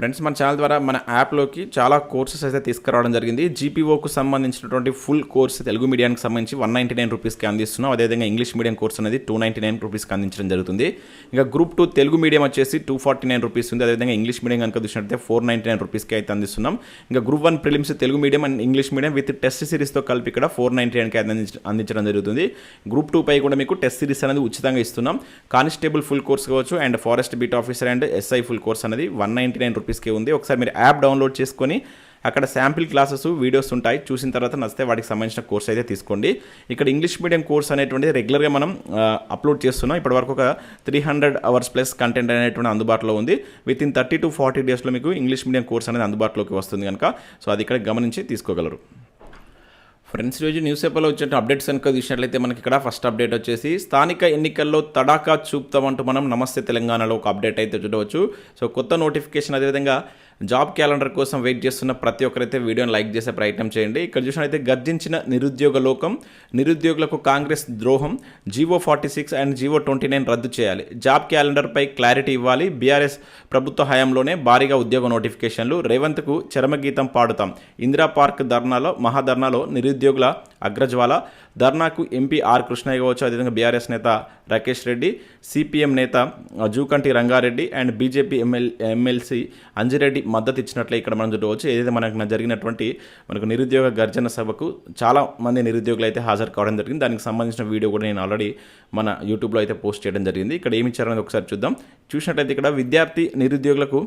Friends మన channel ద్వారా మన యాప్లోకి చాలా కోర్సెస్ అయితే తీసుకురావడం జరిగింది. జీపీఓకు సంబంధించినటువంటి ఫుల్ కోర్స్ తెలుగు మీడియానికి సంబంధించి వన్ నైంటీ నైన్ రూపీస్కి అందిస్తున్నాం. అదేవిధంగా ఇంగ్లీష్ మీడియం కోర్స్ అనేది టూ నైంటీ నైన్ రూపీస్కి అందించడం జరుగుతుంది. ఇంకా గ్రూప్ టూ తెలుగు మీడియం వచ్చేసి టూ ఫార్టీ నైన్ రూపీస్ ఉంది. అదేవిధంగా ఇంగ్లీష్ మీడియం కనుక చూసినట్లయితే ఫోర్ నైంటీ నైన్ రూపీస్కి అయితే అందిస్తున్నాం. ఇంకా group one prelims Telugu medium and English medium with test సిరీస్తో కలిపి ఇక్కడ ఫోర్ నైంటీ నైన్కి అందించ అందించడం జరుగుతుంది. గ్రూప్ టూ పై కూడా మీకు టెస్ట్ సిరీస్ అనేది ఉచితంగా ఇస్తున్నాం. కానిస్టేబుల్ ఫుల్ కోర్స్ కావచ్చు and forest beat officer and SI full course అనేది వన్ నైంటీ నైన్ రూపీస్కి ఉంది. ఒకసారి మీరు యాప్ డౌన్లోడ్ చేసుకొని అక్కడ శాంపిల్ క్లాసెస్ వీడియోస్ ఉంటాయి. చూసిన తర్వాత నచ్చితే వాటికి సంబంధించిన కోర్స్ అయితే తీసుకోండి. ఇక్కడ ఇంగ్లీష్ మీడియం కోర్స్ అనేటువంటిది రెగ్యులర్గా మనం అప్లోడ్ చేస్తున్నాం. ఇప్పటి వరకు ఒక three hundred hours plus content అనేటువంటి అందుబాటులో ఉంది. With in thirty to forty డేస్లో మీకు ఇంగ్లీష్ మీడియం కోర్స్ అనేది అందుబాటులోకి వస్తుంది కనుక సో అది ఇక్కడ గమనించి తీసుకోగలరు. ఫ్రెండ్స్ రోజు న్యూస్ పేపర్లో వచ్చిన అప్డేట్స్ కనుక చూసినట్లయితే మనకి ఇక్కడ ఫస్ట్ అప్డేట్ వచ్చేసి స్థానిక ఎన్నికల్లో తడాకా చూపుతామంటూ మనం నమస్తే తెలంగాణలో ఒక అప్డేట్ అయితే చూడవచ్చు. సో కొత్త నోటిఫికేషన్ అదేవిధంగా జాబ్ క్యాలెండర్ కోసం వెయిట్ చేస్తున్న ప్రతి ఒక్కరైతే వీడియోని లైక్ చేసే ప్రయత్నం చేయండి. ఇక్కడ చూసినట్లయితే గర్జించిన నిరుద్యోగ లోకం నిరుద్యోగులకు కాంగ్రెస్ ద్రోహం GO forty six and GO twenty nine రద్దు చేయాలి. జాబ్ క్యాలెండర్పై క్లారిటీ ఇవ్వాలి. బీఆర్ఎస్ ప్రభుత్వ హయాంలోనే భారీగా ఉద్యోగ నోటిఫికేషన్లు. రేవంత్కు చరమగీతం పాడుతాం. ఇందిరా పార్క్ ధర్నాలో మహాధర్నాలో నిరుద్యోగుల అగ్రజ్వాల ధర్నాకు ఎంపీ ఆర్ కృష్ణయ్య కావచ్చు అదేవిధంగా బీఆర్ఎస్ నేత రాకేష్ రెడ్డి సిపిఎం నేత Jukanti Rangareddy and BJP ML MLC Anjireddy మద్దతు ఇచ్చినట్లే ఇక్కడ మనం చూడవచ్చు. ఏదైతే మనకు జరిగినటువంటి మనకు నిరుద్యోగ గర్జన సభకు చాలా మంది నిరుద్యోగులు అయితే హాజరు కావడం జరిగింది. దానికి సంబంధించిన వీడియో కూడా నేను ఆల్రెడీ మన యూట్యూబ్లో అయితే పోస్ట్ చేయడం జరిగింది. ఇక్కడ ఏమి ఇచ్చారనేది ఒకసారి చూద్దాం. చూసినట్లయితే ఇక్కడ విద్యార్థి నిరుద్యోగులకు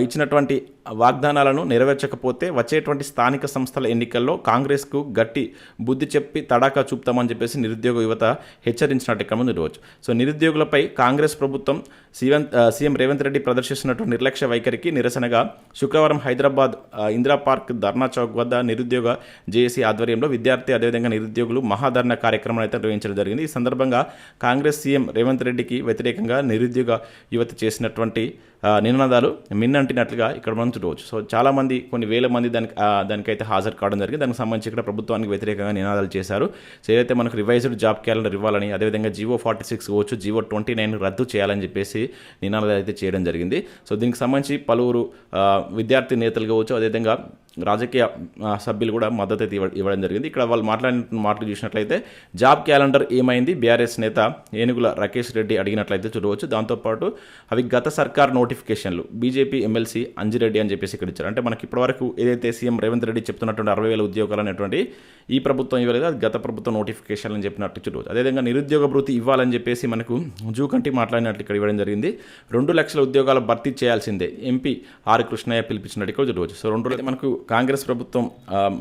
ఇచ్చినటువంటి వాగ్దానాలను నెరవేర్చకపోతే వచ్చేటువంటి స్థానిక సంస్థల ఎన్నికల్లో కాంగ్రెస్కు గట్టి బుద్ధి చెప్పి తడాకా చూపుతామని చెప్పేసి నిరుద్యోగ యువత హెచ్చరించినట్టు ఇక్కడ ముందు చూడవచ్చు సో నిరుద్యోగులపై కాంగ్రెస్ ప్రభుత్వం సీఎం సీఎం రేవంత్ రెడ్డి ప్రదర్శిస్తున్నటువంటి నిర్లక్ష్య వైఖరికి నిరసనగా శుక్రవారం హైదరాబాద్ ఇందిరా పార్క్ ధర్నా చౌక్ వద్ద నిరుద్యోగ జేఏసీ ఆధ్వర్యంలో విద్యార్థి అదేవిధంగా నిరుద్యోగులు మహాధర్ణ కార్యక్రమం అయితే నిర్వహించడం జరిగింది. ఈ సందర్భంగా కాంగ్రెస్ సీఎం రేవంత్ రెడ్డికి వ్యతిరేకంగా నిరుద్యోగ యువత చేసినటువంటి నినాదాలు మిన్నంటినట్లుగా ఇక్కడ మనం చూడవచ్చు. సో చాలామంది కొన్ని వేల మంది దానికి దానికైతే హాజరు కావడం జరిగింది. దానికి సంబంధించి ఇక్కడ ప్రభుత్వానికి వ్యతిరేకంగా నినాదాలు చేశారు. సో ఏదైతే మనకు రివైజ్డ్ జాబ్ క్యాలెండర్ ఇవ్వాలని అదేవిధంగా జివో ఫార్టీ సిక్స్ కావచ్చు జీవో ట్వంటీ నైన్ రద్దు చేయాలని చెప్పేసి నినాదాలు అయితే చేయడం జరిగింది. సో దీనికి సంబంధించి పలువురు విద్యార్థి నేతలు కావచ్చు అదేవిధంగా రాజకీయ సభ్యులు కూడా మద్దతు అయితే ఇవ్వ- ఇవ్వడం జరిగింది. ఇక్కడ వాళ్ళు మాట్లాడిన మాటలు చూసినట్లయితే జాబ్ క్యాలెండర్ ఏమైంది? బీఆర్ఎస్ నేత ఏనుగుల రాకేష్ రెడ్డి అడిగినట్లయితే చూడవచ్చు. దాంతోపాటు అవి గత సర్కార్ నోటి నోటిఫికేషన్లు బీజేపీ ఎమ్మెల్సీ అంజిరెడ్డి అని చెప్పేసి ఇక్కడ ఇచ్చారు. అంటే మనకి ఇప్పటివరకు ఏదైతే సీఎం రేవంత్ రెడ్డి చెప్తున్నటువంటి అరవై వేల ఉద్యోగాలు అనేటువంటి ఈ ప్రభుత్వం ఇవ్వలేదు అది గత ప్రభుత్వం నోటిఫికేషన్ అని చెప్పినట్టు చూడవచ్చు అదేవిధంగా నిరుద్యోగ భృతి ఇవ్వాలని చెప్పేసి మనకు జూకంటి మాట్లాడినట్లు ఇక్కడ ఇవ్వడం జరిగింది. రెండు లక్షల ఉద్యోగాల భర్తీ చేయాల్సిందే. ఎంపీ ఆర్ కృష్ణయ్య పిలిపించినట్టు ఇక్కడ చూడవచ్చు సో రెండు మనకు కాంగ్రెస్ ప్రభుత్వం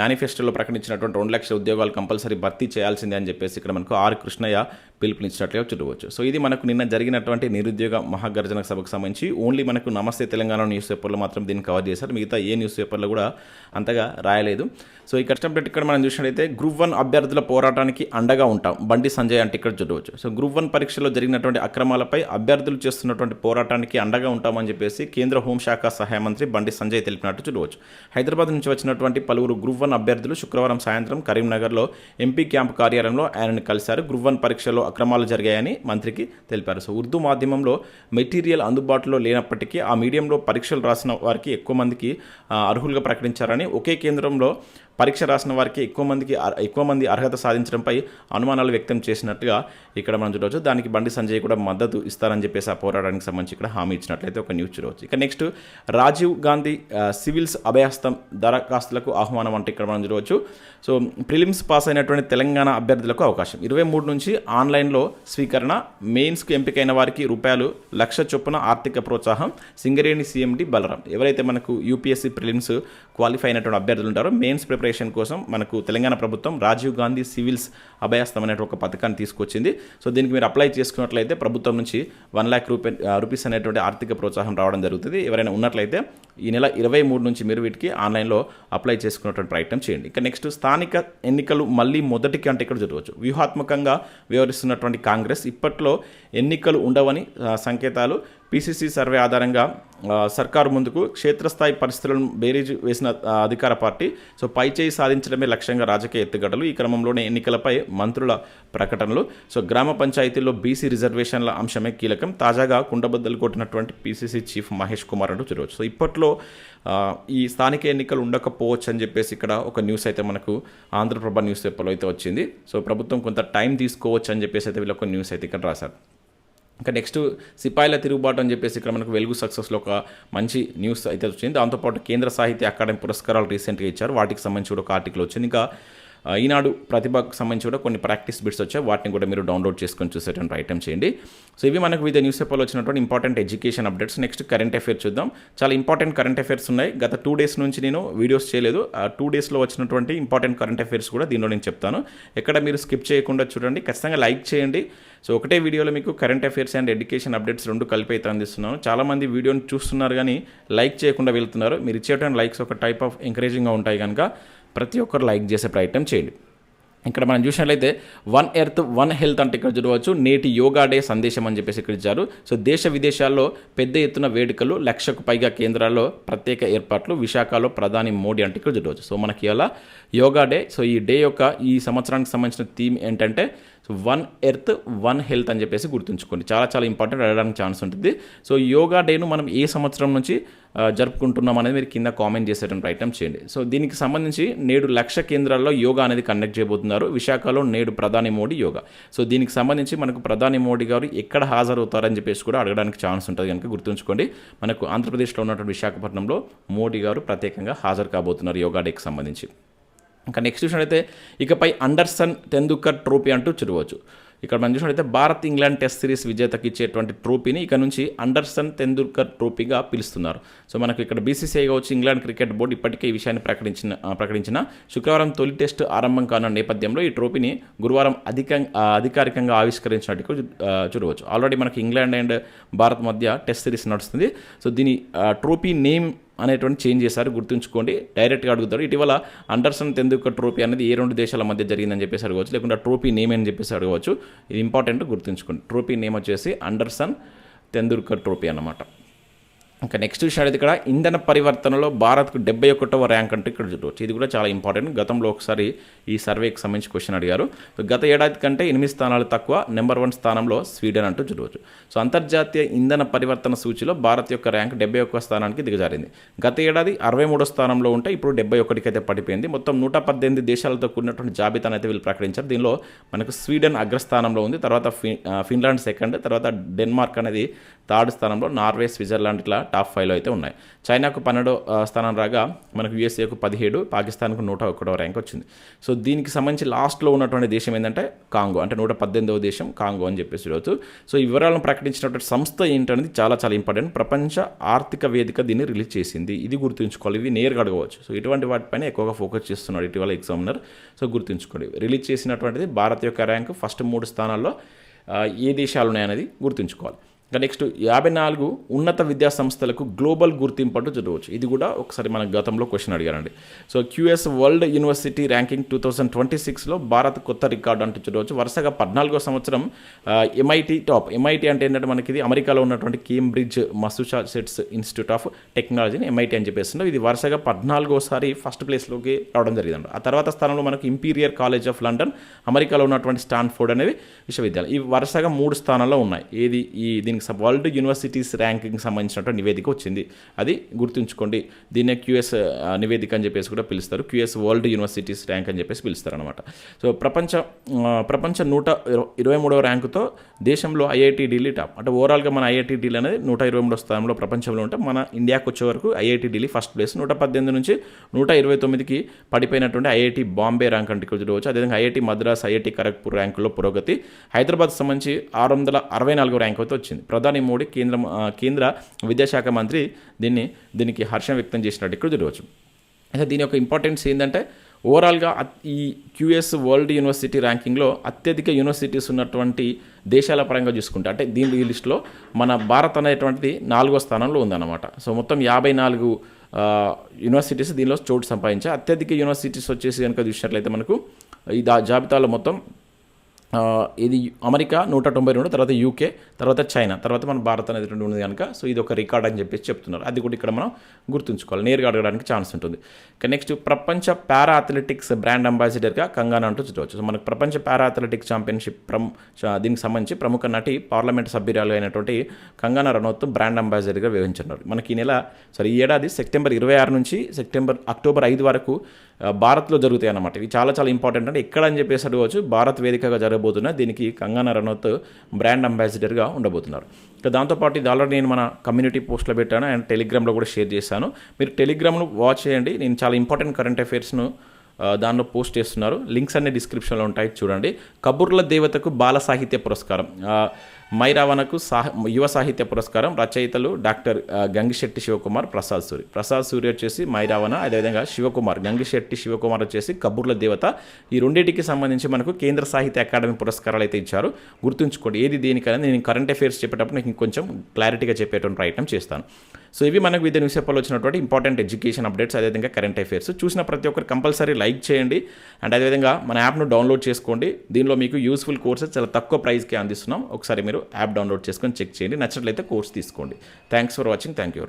మేనిఫెస్టోలో ప్రకటించినటువంటి రెండు లక్షల ఉద్యోగాలు కంపల్సరీ భర్తీ చేయాల్సిందే అని చెప్పేసి ఇక్కడ మనకు ఆర్ కృష్ణయ్య పిలుపునిచ్చినట్లుగా చూడవచ్చు సో ఇది మనకు నిన్న జరిగినటువంటి నిరుద్యోగ మహాగర్జన సభకు సంబంధించి ఓన్లీ మనకు నమస్తే తెలంగాణ న్యూస్ పేపర్లో మాత్రం దీన్ని కవర్ చేశారు. మిగతా ఏ న్యూస్ పేపర్లో కూడా అంతగా రాయలేదు. సో ఈ కష్టం ఇక్కడ మనం చూసినట్లయితే గ్రూప్ వన్ అభ్యర్థుల పోరాటానికి అండగా ఉంటాం. బండి సంజయ్ అంటే ఇక్కడ చూడవచ్చు. సో గ్రూప్ వన్ పరీక్షలో జరిగినటువంటి అక్రమాలపై అభ్యర్థులు చేస్తున్నటువంటి పోరాటానికి అండగా ఉంటామని చెప్పేసి కేంద్ర హోంశాఖ సహాయ మంత్రి బండి సంజయ్ తెలిపినట్టు చూడవచ్చు. హైదరాబాద్ నుంచి వచ్చినటువంటి పలువురు గ్రూప్ వన్ అభ్యర్థులు శుక్రవారం సాయంత్రం కరీంనగర్లో ఎంపీ క్యాంప్ కార్యాలయంలో ఆయనను కలిశారు. గ్రూప్ వన్ పరీక్షలో అక్రమాలు జరిగాయని మంత్రికి తెలిపారు. సో ఉర్దూ మాధ్యమంలో మెటీరియల్ అందుబాటులో అయినప్పటికీ ఆ మీడియంలో పరీక్షలు రాసిన వారికి ఎక్కువ మందికి అర్హులుగా ప్రకటించారని ఒకే కేంద్రంలో పరీక్ష రాసిన వారికి ఎక్కువ మందికి ఎక్కువ మంది అర్హత సాధించడంపై అనుమానాలు వ్యక్తం చేసినట్టుగా ఇక్కడ మనం చూడవచ్చు. దానికి బండి సంజయ్ కూడా మద్దతు ఇస్తారని చెప్పేసి ఆ పోరాటానికి సంబంధించి ఇక్కడ హామీ ఇచ్చినట్లయితే ఒక న్యూస్ చూడవచ్చు. ఇక నెక్స్ట్ రాజీవ్ గాంధీ సివిల్స్ అభయస్తం దరఖాస్తులకు ఆహ్వానం అంటే ఇక్కడ మనం చూడవచ్చు. సో ప్రిలిమ్స్ పాస్ అయినటువంటి తెలంగాణ అభ్యర్థులకు అవకాశం. ఇరవై మూడు నుంచి ఆన్లైన్లో స్వీకరణ మెయిన్స్కు ఎంపికైన వారికి రూపాయలు లక్ష చొప్పున ఆర్థిక ప్రోత్సాహం సింగరేణి సీఎండి బలరాం. ఎవరైతే మనకు యూపీఎస్సీ ప్రిలిమ్స్ క్వాలిఫై అయినటువంటి అభ్యర్థులు ఉంటారో. మెయిన్స్ ప్రిపరేషన్ కోసం మనకు తెలంగాణ ప్రభుత్వం రాజీవ్ గాంధీ సివిల్స్ అభయాస్తం అనే ఒక పథకాన్ని తీసుకొచ్చింది. సో దీనికి మీరు అప్లై చేసుకున్నట్లయితే ప్రభుత్వం నుంచి వన్ ల్యాక్ రూపీ రూపీస్ అనేటువంటి ఆర్థిక ప్రోత్సాహం రావడం జరుగుతుంది. ఎవరైనా ఉన్నట్లయితే ఈ నెల ఇరవై మూడు నుంచి మీరు వీటికి ఆన్లైన్లో అప్లై చేసుకున్నటువంటి ప్రయత్నం చేయండి. ఇక నెక్స్ట్ స్థానిక ఎన్నికలు మళ్ళీ మొదటికి అంటే ఇక్కడ జరగవచ్చు వ్యూహాత్మకంగా వ్యవహరిస్తున్నటువంటి కాంగ్రెస్ ఇప్పట్లో ఎన్నికలు ఉండవని సంకేతాలు పీసీసీ సర్వే ఆధారంగా సర్కారు ముందుకు క్షేత్రస్థాయి పరిస్థితులను బేరీజ్ వేసిన అధికార పార్టీ. సో పైచేయి సాధించడమే లక్ష్యంగా రాజకీయ ఎత్తుగడలు ఈ క్రమంలోనే ఎన్నికలపై మంత్రుల ప్రకటనలు. సో గ్రామ పంచాయతీల్లో బీసీ రిజర్వేషన్ల అంశమే కీలకం. తాజాగా కుండబద్దలు కొట్టినటువంటి పీసీసీ చీఫ్ మహేష్ కుమార్ అంటూ చూడవచ్చు. సో ఇప్పట్లో ఈ స్థానిక ఎన్నికలు ఉండకపోవచ్చు అని చెప్పేసి ఇక్కడ ఒక న్యూస్ అయితే మనకు ఆంధ్రప్రభ న్యూస్ పేపర్లో అయితే వచ్చింది. సో ప్రభుత్వం కొంత టైం తీసుకోవచ్చు అని చెప్పేసి అయితే వీళ్ళు ఒక న్యూస్ అయితే ఇక్కడ రాశారు. ఇంకా నెక్స్ట్ సిపాయిల తిరుగుబాటు అని చెప్పేసి ఇక్కడ మనకు వెలుగు సక్సెస్లో ఒక మంచి న్యూస్ అయితే వచ్చింది. దాంతోపాటు కేంద్ర సాహిత్య అకాడమీ పురస్కారాలు రీసెంట్గా ఇచ్చారు. వాటికి సంబంధించి కూడా ఒక ఆర్టికల్ వచ్చింది. ఇంకా ఈనాడు ప్రతిభకు సంబంధించి కూడా కొన్ని ప్రాక్టీస్ బిట్స్ వచ్చాయి. వాటిని కూడా మీరు డౌన్లోడ్ చేసుకొని చూసేటువంటి ఐటమ్ చేయండి. సో ఇవి మనకు వివిధ న్యూస్ పేపర్లో వచ్చినటువంటి important education updates next current affair చూద్దాం. చాలా ఇంపార్టెంట్ కరెంట్ అఫేర్స్ ఉన్నాయి. గత టూ డేస్ నుంచి నేను వీడియోస్ చేయలేదు. ఆ టూ డేస్లో వచ్చినటువంటి ఇంపార్టెంట్ కరెంట్ అఫైర్స్ కూడా దీనిలో నేను చెప్తాను. ఎక్కడ మీరు స్కిప్ చేయకుండా చూడండి. ఖచ్చితంగా లైక్ చేయండి. సో ఒకటే వీడియోలో మీకు current affairs and education updates రెండు కలిపి అయితే అందిస్తున్నాను. చాలామంది వీడియోని చూస్తున్నారు కానీ లైక్ చేయకుండా వెళ్తున్నారు. మీరు ఇచ్చేటువంటి లైక్స్ ఒక టైప్ ఆఫ్ ఎంకరేజింగ్గా ఉంటాయి కనుక. ప్రతి ఒక్కరు లైక్ చేసే ప్రయత్నం చేయండి. ఇక్కడ మనం చూసినట్లయితే వన్ ఎర్త్ వన్ హెల్త్ అంటే ఇక్కడ చూడవచ్చు నేటి యోగా డే సందేశం అని చెప్పేసి ఇక్కడ ఇచ్చారు. సో దేశ విదేశాల్లో పెద్ద ఎత్తున వేడుకలు లక్షకు పైగా కేంద్రాల్లో ప్రత్యేక ఏర్పాట్లు విశాఖలో ప్రధాని మోడీ అంటే ఇక్కడ చూడవచ్చు. సో మనకి ఇలా యోగా డే. సో ఈ డే యొక్క ఈ సంవత్సరానికి సంబంధించిన థీమ్ ఏంటంటే so one earth one health అని చెప్పేసి గుర్తుంచుకోండి. చాలా చాలా ఇంపార్టెంట్ అడగడానికి ఛాన్స్ ఉంటుంది. సో యోగా డేను మనం ఏ సంవత్సరం నుంచి జరుపుకుంటున్నాం అనేది మీరు కింద కామెంట్ చేసేటువంటి ప్రయత్నం చేయండి. సో దీనికి సంబంధించి నేడు లక్ష కేంద్రాల్లో యోగా అనేది కండక్ట్ చేయబోతున్నారు. విశాఖలో నేడు ప్రధాని మోడీ యోగా. సో దీనికి సంబంధించి మనకు ప్రధాని మోడీ గారు ఎక్కడ హాజరవుతారని చెప్పేసి కూడా అడగడానికి ఛాన్స్ ఉంటుంది కనుక గుర్తుంచుకోండి. మనకు ఆంధ్రప్రదేశ్లో ఉన్నటువంటి విశాఖపట్నంలో మోడీ గారు ప్రత్యేకంగా హాజరు కాబోతున్నారు యోగా డేకి సంబంధించి. ఇంకా నెక్స్ట్ చూసినట్లయితే ఇకపై అండర్సన్ తెందుకర్ ట్రోఫీ అంటూ చూడవచ్చు. ఇక్కడ మనం చూసినట్లయితే భారత్ ఇంగ్లాండ్ టెస్ట్ సిరీస్ విజేతకి ఇచ్చేటువంటి ట్రోఫీని ఇక నుంచి అండర్సన్ తెందుల్కర్ ట్రోఫీగా పిలుస్తున్నారు. సో మనకు ఇక్కడ బీసీసీఐ కావచ్చు ఇంగ్లాండ్ క్రికెట్ బోర్డు ఇప్పటికే ఈ విషయాన్ని ప్రకటించిన ప్రకటించిన శుక్రవారం తొలి టెస్ట్ ఆరంభం కానున్న నేపథ్యంలో ఈ ట్రోఫీని గురువారం అధికంగా అధికారికంగా ఆవిష్కరించినట్టు చూడవచ్చు. ఆల్రెడీ మనకి ఇంగ్లాండ్ అండ్ భారత్ మధ్య టెస్ట్ సిరీస్ నడుస్తుంది. సో దీని ట్రోఫీ నేమ్ అనేటువంటి చేంజ్ చేశారు గుర్తుంచుకోండి. డైరెక్ట్గా అడుగుతారు ఇటీవల అండర్సన్ తెందుకర్ ట్రోఫీ అనేది ఏ రెండు దేశాల మధ్య జరిగిందని చెప్పేసి అడగవచ్చు లేకుంటే ట్రోఫీ నేమ్ అని చెప్పేసి అడగవచ్చు. ఇది ఇంపార్టెంట్ గుర్తుంచుకోండి. ట్రోఫీ నేమ్ వచ్చేసి అండర్సన్ తెందుల్కర్ ట్రోఫీ అన్నమాట. ఇంకా నెక్స్ట్ విషయం ఇక్కడ ఇంధన పరివర్తనలో భారత్కు డెబ్బై ఒకటవ ర్యాంక్ అంటే ఇక్కడ చూడవచ్చు ఇది కూడా చాలా ఇంపార్టెంట్ గతంలో ఒకసారి ఈ సర్వేకి సంబంధించి క్వశ్చన్ అడిగారు. గత ఏడాది కంటే ఎనిమిది స్థానాలు తక్కువ నెంబర్ వన్ స్థానంలో స్వీడన్ అంటూ చూడవచ్చు సో అంతర్జాతీయ ఇంధన పరివర్తన సూచిలో భారత్ యొక్క ర్యాంక్ డెబ్బై ఒక్క స్థానానికి దిగజారింది. గత ఏడాది అరవై మూడో స్థానంలో ఉంటే ఇప్పుడు డెబ్బై ఒకటికి అయితే పడిపోయింది. మొత్తం నూట పద్దెనిమిది దేశాలతో కూడినటువంటి జాబితాను అయితే వీళ్ళు ప్రకటించారు. దీనిలో మనకు స్వీడన్ అగ్రస్థానంలో ఉంది. తర్వాత ఫిన్లాండ్ సెకండ్ తర్వాత డెన్మార్క్ అనేది థర్డ్ స్థానంలో నార్వే స్విట్జర్లాండ్ ఇట్లా టాప్ ఫైవ్లో అయితే ఉన్నాయి. చైనాకు పన్నెండో స్థానం రాగా మనకు యూఎస్ఏకు పదిహేడు పాకిస్తాన్కు నూట ఒకటో ర్యాంక్ వచ్చింది. సో దీనికి సంబంధించి లాస్ట్లో ఉన్నటువంటి దేశం ఏంటంటే కాంగో అంటే నూట పద్దెనిమిదవ దేశం కాంగో అని చెప్పేసి చూడవచ్చు. సో ఈ వివరాలను ప్రకటించినటువంటి సంస్థ ఏంటనేది చాలా చాలా ఇంపార్టెంట్. ప్రపంచ ఆర్థిక వేదిక దీన్ని రిలీజ్ చేసింది. ఇది గుర్తుంచుకోవాలి. ఇవి నేరుగా అడగవచ్చు. సో ఇటువంటి వాటిపైన ఎక్కువగా ఫోకస్ చేస్తున్నాడు ఇటీవల ఎగ్జామినర్. సో గుర్తుంచుకోండి. రిలీజ్ చేసినటువంటిది భారత్ యొక్క ర్యాంక్ ఫస్ట్ మూడు స్థానాల్లో ఏ దేశాలు ఉన్నాయనేది గుర్తుంచుకోవాలి. నెక్స్ట్ యాభై నాలుగు ఉన్నత విద్యా సంస్థలకు గ్లోబల్ గుర్తింపు అంటూ చదవచ్చు. ఇది కూడా ఒకసారి మన గతంలో క్వశ్చన్ అడిగారండి. So QS world university ranking two thousand twenty సిక్స్లో భారత్ కొత్త రికార్డు అంటూ చదవచ్చు. వరుసగా పద్నాలుగో సంవత్సరం ఎంఐటి టాప్ ఎంఐటి అంటే ఏంటంటే మనకి ఇది అమెరికాలో ఉన్నటువంటి కేంబ్రిడ్జ్ మసూచాసెట్స్ ఇన్స్టిట్యూట్ ఆఫ్ టెక్నాలజీని ఎంఐటి అని చెప్పేస్తున్నాం ఇది వరుసగా పద్నాలుగోసారి ఫస్ట్ ప్లేస్లోకి రావడం జరిగింది ఆ తర్వాత స్థానంలో మనకు ఇంపీరియర్ కాలేజ్ ఆఫ్ లండన్ అమెరికాలో ఉన్నటువంటి స్టాన్ఫోర్డ్ అనేవి విశ్వవిద్యాలయం. ఇవి వరుసగా మూడు స్థానాల్లో ఉన్నాయి. ఏది? ఈ దీనికి వరల్డ్ యూనివర్సిటీస్ ర్యాంకింగ్ సంబంధించినటువంటి నివేదిక వచ్చింది. అది గుర్తుంచుకోండి. దీన్నే క్యూఎస్ నివేదిక అని చెప్పేసి కూడా పిలుస్తారు. క్యూఎస్ వరల్డ్ యూనివర్సిటీస్ ర్యాంక్ అని చెప్పేసి పిలుస్తారు అనమాట సో ప్రపంచ ప్రపంచ నూట ఇరవై- మూడవ ర్యాంకుతో దేశంలో ఐఐటి ఢిల్లీ టాప్. అంటే ఓవరాల్గా మన ఐఐటి ఢిల్లీ అనేది నూట ఇరవై మూడో స్థానంలో ప్రపంచంలో ఉంటే మన ఇండియాకు వచ్చే వరకు ఐఐటి ఢిల్లీ ఫస్ట్ ప్లేస్. నూట పద్దెనిమిది నుంచి నూట ఇరవై తొమ్మిదికి పడిపోయినటువంటి ఐఐటి బాంబే ర్యాంక్ అంటే చూడవచ్చు. అదేవిధంగా ఐఐటి మద్రాస్ ఐఐటి ఖరగ్పూర్ ర్యాంకుల్లో పురోగతి. హైదరాబాద్ సంబంధించి ఆరు వందల అరవై నాలుగో ర్యాంక్ అయితే వచ్చింది. ప్రధాని మోడీ కేంద్ర కేంద్ర విద్యాశాఖ మంత్రి దీన్ని దీనికి హర్షం వ్యక్తం చేసినట్టు ఇక్కడ చూడవచ్చు అయితే దీని యొక్క ఇంపార్టెన్స్ ఏంటంటే ఓవరాల్గా ఈ క్యూఎస్ వరల్డ్ యూనివర్సిటీ ర్యాంకింగ్లో అత్యధిక యూనివర్సిటీస్ ఉన్నటువంటి దేశాల పరంగా చూసుకుంటే అంటే దీని ఈ లిస్టులో మన భారత్ అనేటువంటిది నాలుగో స్థానంలో ఉందన్నమాట. సో మొత్తం యాభై నాలుగు యూనివర్సిటీస్ దీనిలో చోటు సంపాదించాయి. అత్యధిక యూనివర్సిటీస్ వచ్చేసి కనుక చూసినట్లయితే మనకు ఈ దా జాబితాలో మొత్తం ఇది అమెరికా నూట తొంభై రెండు తర్వాత యూకే తర్వాత చైనా తర్వాత మన భారత్ అనేది రెండు ఉంది కనుక. సో ఇది ఒక రికార్డ్ అని చెప్పేసి చెప్తున్నారు. అది కూడా ఇక్కడ మనం గుర్తుంచుకోవాలి. నేరుగా అడగడానికి ఛాన్స్ ఉంటుంది. నెక్స్ట్ ప్రపంచ పారా అథ్లెటిక్స్ బ్రాండ్ అంబాసిడర్గా కంగానా అంటూ చూడవచ్చు. సో మనకు ప్రపంచ పారా అథ్లెటిక్స్ ఛాంపియన్షిప్ ప్రమ్ దీనికి సంబంధించి ప్రముఖ నటి పార్లమెంట్ సభ్యురాలు అయినటువంటి కంగానా రనౌత్ బ్రాండ్ అంబాసిడర్గా వ్యవహరించున్నారు మనకి ఈ నెల సారీ ఈ ఏడాది సెప్టెంబర్ ఇరవై ఆరు నుంచి సెప్టెంబర్ అక్టోబర్ ఐదు వరకు భారత్లో జరుగుతాయి అన్నమాట. ఇవి చాలా చాలా ఇంపార్టెంట్ అంటే ఎక్కడ అని చెప్పేసి అడగవచ్చు. భారత్ వేదికగా జరగబోతున్న దీనికి కంగనా రనౌత్ బ్రాండ్ అంబాసిడర్గా ఉండబోతున్నారు. ఇక దాంతోపాటు ఇది ఆల్రెడీ నేను మన కమ్యూనిటీ పోస్ట్లో పెట్టాను అండ్ టెలిగ్రామ్లో కూడా షేర్ చేశాను. మీరు టెలిగ్రామ్ను వాచ్ చేయండి. నేను చాలా ఇంపార్టెంట్ కరెంట్ అఫైర్స్ను దానిలో పోస్ట్ చేస్తున్నారు. లింక్స్ అన్ని డిస్క్రిప్షన్లో ఉంటాయి చూడండి. కబుర్ల దేవతకు బాల సాహిత్య పురస్కారం. మైరావణకు సాహ యువ సాహిత్య పురస్కారం. రచయితలు డాక్టర్ గంగిశెట్టి శివకుమార్ ప్రసాద్ సూరి. ప్రసాద్ సూరి వచ్చేసి మైరావణ అదేవిధంగా శివకుమార్. గంగిశెట్టి శివకుమార్ వచ్చేసి కబుర్ల దేవత. ఈ రెండింటికి సంబంధించి మనకు కేంద్ర సాహిత్య అకాడమీ పురస్కారాలు అయితే ఇచ్చారు. గుర్తుంచుకోండి ఏది దేనికైనా నేను కరెంట్ అఫైర్స్ చెప్పేటప్పుడు నీకు ఇంకొంచెం క్లారిటీగా చెప్పేటువంటి ప్రయత్నం చేస్తాను. సో ఇవి మనకు వివిధ న్యూస్ పేపర్లో వచ్చినటువంటి ఇంపార్టెంట్ ఎడ్యుకేషన్ అప్డేట్స్ అదేవిధంగా కరెంట్ అఫైర్స్ చూసిన ప్రతి ఒక్కరు కంపల్సరీ లైక్ చేయండి. అండ్ అదేవిధంగా మన యాప్ను డౌన్లోడ్ చేసుకోండి. దీనిలో మీకు యూస్ఫుల్ కోర్సెస్ చాలా తక్కువ ప్రైస్కి అందిస్తున్నాం. ఒకసారి మీరు యాప్ డౌన్లోడ్ చేసుకొని చెక్ చేయండి. నచ్చినట్లయితే కోర్స్ తీసుకోండి. Thanks for watching thank you